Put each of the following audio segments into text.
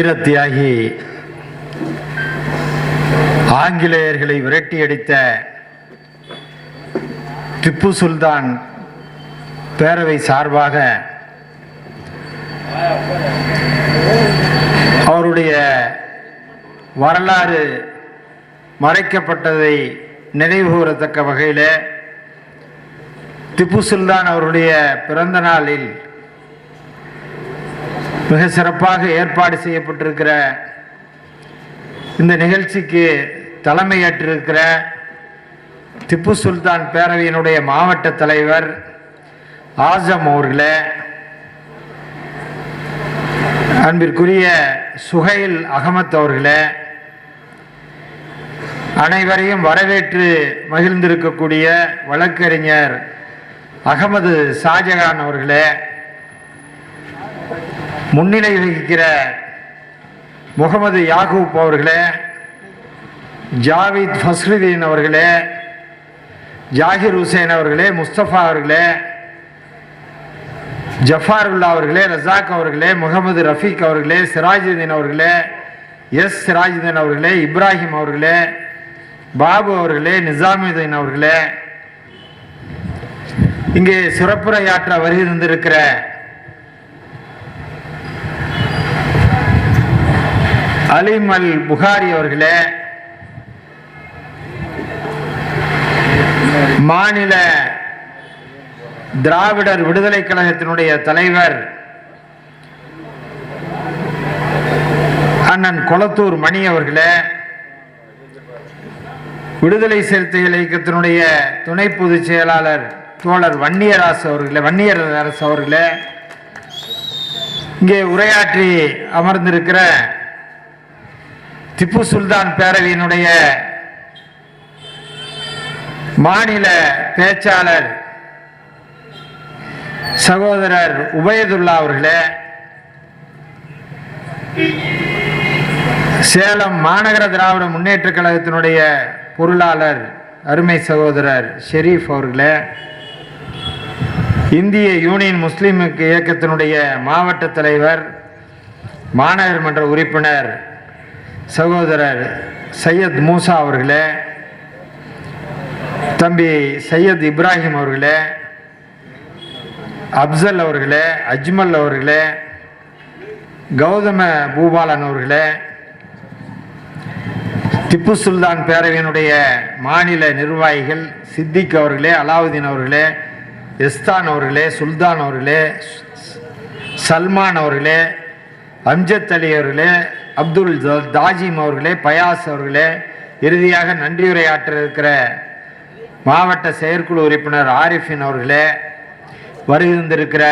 வீரத்தியாகி ஆங்கிலேயர்களை விரட்டியடித்த திப்பு சுல்தான் பேரவை சார்பாக அவருடைய வரலாறு மறைக்கப்பட்டதை நினைவுகூரத்தக்க வகையில் திப்பு சுல்தான் அவருடைய பிறந்த நாளில் மிக சிறப்பாக ஏற்பாடு செய்யப்பட்டிருக்கிற இந்த நிகழ்ச்சிக்கு தலைமையேற்றிருக்கிற திப்பு சுல்தான் பேரவையினுடைய மாவட்ட தலைவர் ஆசம் அவர்களே அன்பிற்குரிய சுகைல் அகமத் அவர்களே அனைவரையும் வரவேற்று மகிழ்ந்திருக்கக்கூடிய வழக்கறிஞர் அகமது ஷாஜகான் அவர்களே முன்னிலை வகிக்கிற முகமது யாகூப் அவர்களே ஜாவித் ஃபஸ்ருதீன் அவர்களே ஜாகிர் ஹுசேன் அவர்களே முஸ்தபா அவர்களே ஜஃபாருல்லா அவர்களே ரசாக் அவர்களே முகமது ரஃபீக் அவர்களே சிராஜுதீன் அவர்களே எஸ் சிராஜுதீன் அவர்களே இப்ராஹிம் அவர்களே பாபு அவர்களே நிசாமுதீன் அவர்களே இங்கே சிறப்புரையாற்ற வருகின்றிருக்கிற அலிம் அல் புகாரி அவர்களே மாநில திராவிடர் விடுதலை கழகத்தினுடைய தலைவர் அண்ணன் கொளத்தூர் மணி அவர்களே விடுதலை சிறுத்தைகள் இயக்கத்தினுடைய துணை பொதுச் செயலாளர் தோழர் வன்னியராசு அவர்களே வன்னியர் அரசு அவர்களே இங்கே உரையாற்றி அமர்ந்திருக்கிற திப்பு சுல்தான் பேரவையினுடைய மாநில பேச்சாளர் சகோதரர் உபயதுல்லா அவர்களே சேலம் மாநகர திராவிட முன்னேற்ற கழகத்தினுடைய பொருளாளர் அருமை சகோதரர் ஷெரீப் அவர்களே இந்திய யூனியன் முஸ்லீம் இயக்கத்தினுடைய மாவட்ட தலைவர் மாநகர் மன்ற உறுப்பினர் சகோதரர் சையத் மூசா அவர்களே தம்பி சையத் இப்ராஹிம் அவர்களே அப்சல் அவர்களே அஜ்மல் அவர்களே கௌதம பூபாலன் அவர்களே திப்பு சுல்தான் பேரவையினுடைய மாநில நிர்வாகிகள் சித்திக் அவர்களே அலாவுதீன் அவர்களே எஸ்தான் அவர்களே சுல்தான் அவர்களே சல்மான் அவர்களே அம்ஜத் அலி அவர்களே அப்துல் தாஜிம் அவர்களே பயாஸ் அவர்களே இறுதியாக நன்றியுரையாற்ற இருக்கிற மாவட்ட செயற்குழு உறுப்பினர் ஆரிஃபின் அவர்களே வருகின்றிருக்கிற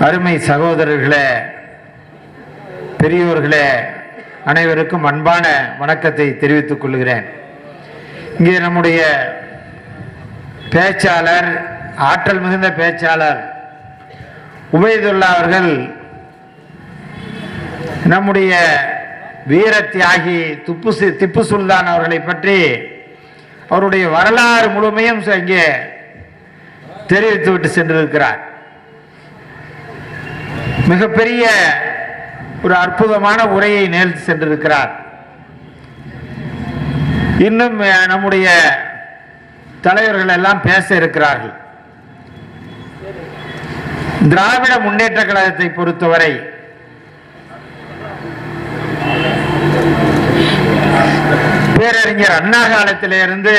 அருமை சகோதரர்களே பெரியோர்களே அனைவருக்கும் அன்பான வணக்கத்தை தெரிவித்துக் கொள்கிறேன். இங்கே நம்முடைய பேச்சாளர் ஆற்றல் மிகுந்த பேச்சாளர் உபயதுல்லா அவர்கள் நம்முடைய வீர தியாகி துப்பு திப்பு சுல்தான் அவர்களை பற்றி அவருடைய வரலாறு முழுமையும் இங்கே தெரிவித்து விட்டு சென்றிருக்கிறார். மிகப்பெரிய ஒரு அற்புதமான உரையை நேர்த்து சென்றிருக்கிறார். இன்னும் நம்முடைய தலைவர்கள் எல்லாம் பேச இருக்கிறார்கள். திராவிட முன்னேற்ற கழகத்தை பொறுத்தவரை பேரறிஞர் அண்ணா காலத்திலிருந்து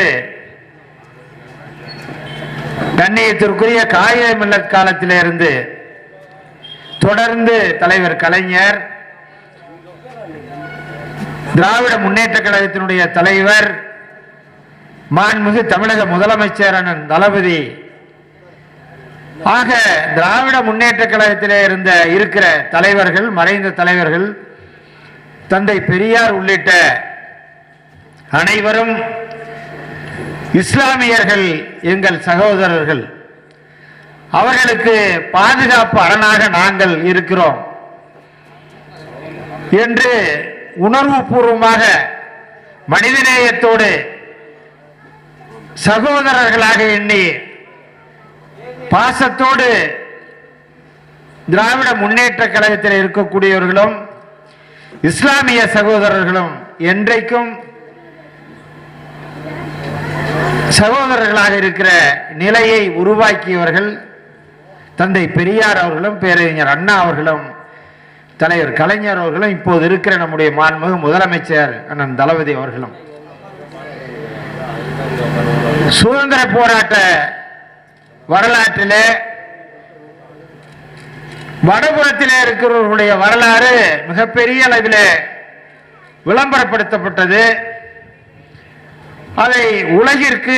கண்ணியத்திற்குரிய காகித மில்லத் காலத்திலிருந்து தொடர்ந்து தலைவர் கலைஞர் திராவிட முன்னேற்ற கழகத்தினுடைய தலைவர் மாண்புமிகு தமிழக முதலமைச்சர் அண்ணன் தளபதி. ஆக திராவிட முன்னேற்ற கழகத்திலே இருந்த இருக்கிற தலைவர்கள் மறைந்த தலைவர்கள் தந்தை பெரியார் உள்ளிட்ட அனைவரும் இஸ்லாமியர்கள் எங்கள் சகோதரர்கள் அவர்களுக்கு பாதுகாப்பு அரணாக நாங்கள் இருக்கிறோம். என்று உணர்வுபூர்வமாக மனிதநேயத்தோடு சகோதரர்களாக எண்ணி பாசத்தோடு திராவிட முன்னேற்ற கழகத்தில் இருக்கக்கூடியவர்களும் இஸ்லாமிய சகோதரர்களும் என்றைக்கும் சகோதரர்களாக இருக்கிற நிலையை உருவாக்கியவர்கள் தந்தை பெரியார் அவர்களும் பேரறிஞர் அண்ணா அவர்களும் தலைவர் கலைஞர் அவர்களும் இப்போது இருக்கிற நம்முடைய மாண்புமிகு முதலமைச்சர் அண்ணன் தளபதி அவர்களும். சுதந்திர போராட்ட வரலாற்றிலே வடபுறத்திலே இருக்கிறவர்களுடைய வரலாறு மிகப்பெரிய அளவிலே விளம்பரப்படுத்தப்பட்டது. அதை உலகிற்கு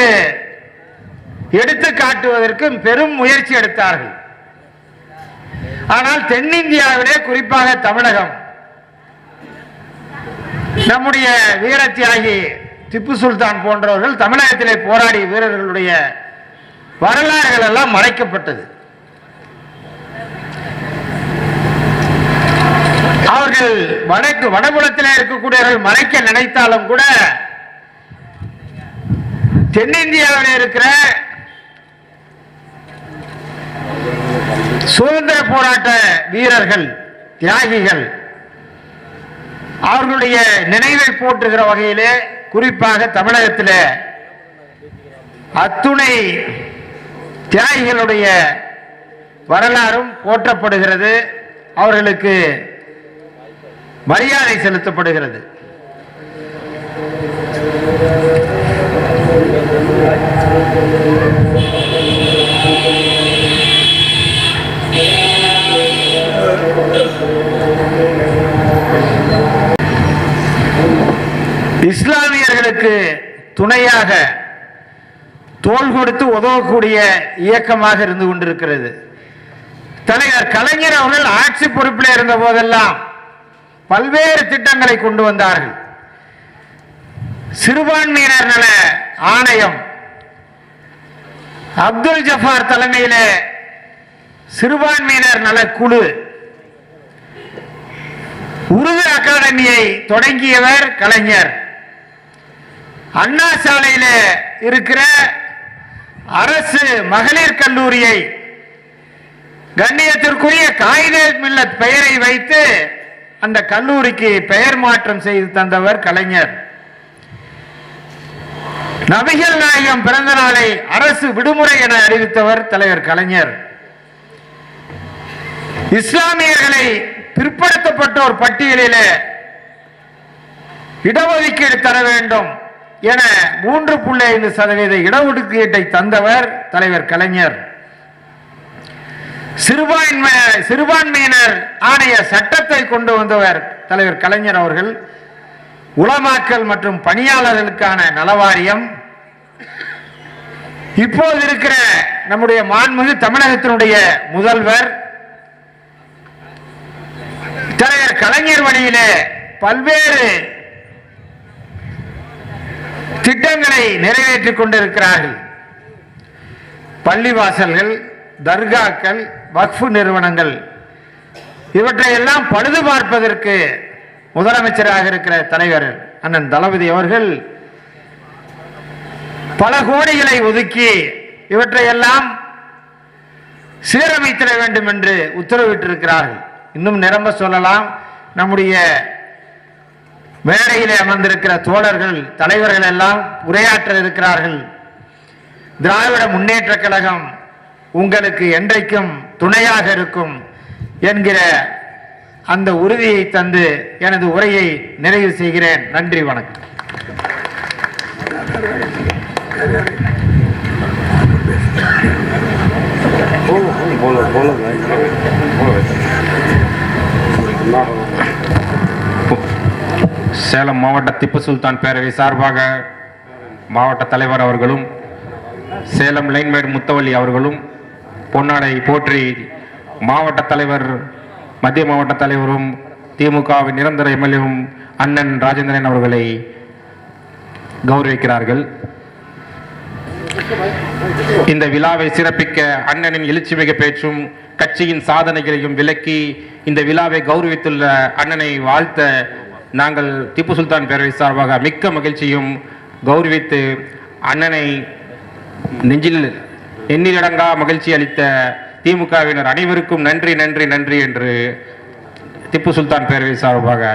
எடுத்து காட்டுவதற்கு பெரும் முயற்சி எடுத்தார்கள். ஆனால் தென்னிந்தியாவிலே குறிப்பாக தமிழகம். நம்முடைய வீர தியாகி திப்பு சுல்தான் போன்றவர்கள் தமிழகத்திலே போராடிய வீரர்களுடைய வரலாறுகள் எல்லாம் மறைக்கப்பட்டது. அவர்கள் வடக்கு வடபுலத்தில் இருக்கக்கூடியவர்கள் மறைக்க நினைத்தாலும் கூட தென்னிந்தியாவில் இருக்கிற சுதந்திர போராட்ட வீரர்கள் தியாகிகள் அவர்களுடைய நினைவை போற்றுகிற வகையிலே குறிப்பாக தமிழகத்தில் அத்துணை தியாகிகளுடைய வரலாறும் போற்றப்படுகிறது. அவர்களுக்கு மரியாதை செலுத்தப்படுகிறது. இஸ்லாமியர்களுக்கு துணையாக தோள் கொடுத்து உதவக்கூடிய இயக்கமாக இருந்து கொண்டிருக்கிறது. தலைவர் கலைஞர் அவர்கள் ஆட்சி பொறுப்பில் இருந்த போதெல்லாம் பல்வேறு திட்டங்களை கொண்டு வந்தார்கள். சிறுபான்மையினர் நல ஆணையம். அப்துல் ஜஃபார் தலைமையில சிறுபான்மையினர் நல குழு உருது அகாடமியை தொடங்கியவர் கலைஞர். அண்ணா சாலையில இருக்கிற அரசு மகளிர் கல்லூரியை கண்ணியத்திற்குரிய காயிதே மில்லத் பெயரை வைத்து அந்த கல்லூரிக்கு பெயர் மாற்றம் செய்து தந்தவர் கலைஞர். நபிகள் நாயகம் பிறந்த நாளை அரசு விடுமுறை என அறிவித்தவர் தலைவர் கலைஞர். இஸ்லாமியர்களை பிற்படுத்தப்பட்டோர் பட்டியலிலே இடஒதுக்கீடு தர வேண்டும் என மூன்று புள்ளி ஐந்து சதவீத இடஒதுக்கீட்டை தந்தவர் தலைவர் கலைஞர். சிறுபான்மை சிறுபான்மையினர் ஆணைய சட்டத்தை கொண்டு வந்தவர் தலைவர் கலைஞர் அவர்கள். உளமாக்கல் மற்றும் பணியாளர்களுக்கான நலவாரியம். இப்போது இருக்கிற நம்முடைய மாண்புமிகு தமிழகத்தினுடைய முதல்வர் தலைவர் கலைஞர் வழியிலே பல்வேறு திட்டங்களை நிறைவேற்றிக் கொண்டிருக்கிறார்கள். பள்ளிவாசல்கள் தர்காக்கள் வக்ஃபு நிறுவனங்கள் இவற்றையெல்லாம் பழுது பார்ப்பதற்கு முதலமைச்சராக இருக்கிற தலைவர் அண்ணன் தளபதி அவர்கள் பல கோடிகளை ஒதுக்கி இவற்றையெல்லாம் சீரமைத்திட வேண்டும் என்று உத்தரவிட்டிருக்கிறார்கள். இன்னும் நிரம்ப சொல்லலாம். நம்முடைய மேடையிலே அமர்ந்திருக்கிற தோழர்கள் தலைவர்கள் எல்லாம் உரையாற்ற இருக்கிறார்கள். திராவிட முன்னேற்ற கழகம் உங்களுக்கு என்றைக்கும் துணையாக இருக்கும் என்கிற அந்த உறுதியை தந்து எனது உரையை நிறைவு செய்கிறேன். நன்றி வணக்கம். சேலம் மாவட்ட திப்பு சுல்தான் பேரவை சார்பாக மாவட்ட தலைவர் அவர்களும் சேலம் லைன்மேட் முத்தவள்ளி அவர்களும் பொன்னாடை போற்றி மாவட்ட தலைவர் மத்திய மாவட்ட தலைவரும் திமுகவின் நிரந்தர எம்எல்ஏவும் அண்ணன் ராஜேந்திரன் அவர்களை கௌரவிக்கிறார்கள். இந்த விழாவை சிறப்பிக்க அண்ணனின் எழுச்சிமிகு பேச்சும் கட்சியின் சாதனைகளையும் விளக்கி இந்த விழாவை கௌரவித்துள்ள அண்ணனை வாழ்த்த நாங்கள் திப்பு சுல்தான் பேரவை சார்பாக மிக்க மகிழ்ச்சியும் கௌரவித்து அண்ணனை நெஞ்சில் எண்ணிலடங்கா மகிழ்ச்சி அளித்த திமுகவினர் அனைவருக்கும் நன்றி நன்றி நன்றி என்று திப்பு சுல்தான் பேரவை சார்பாக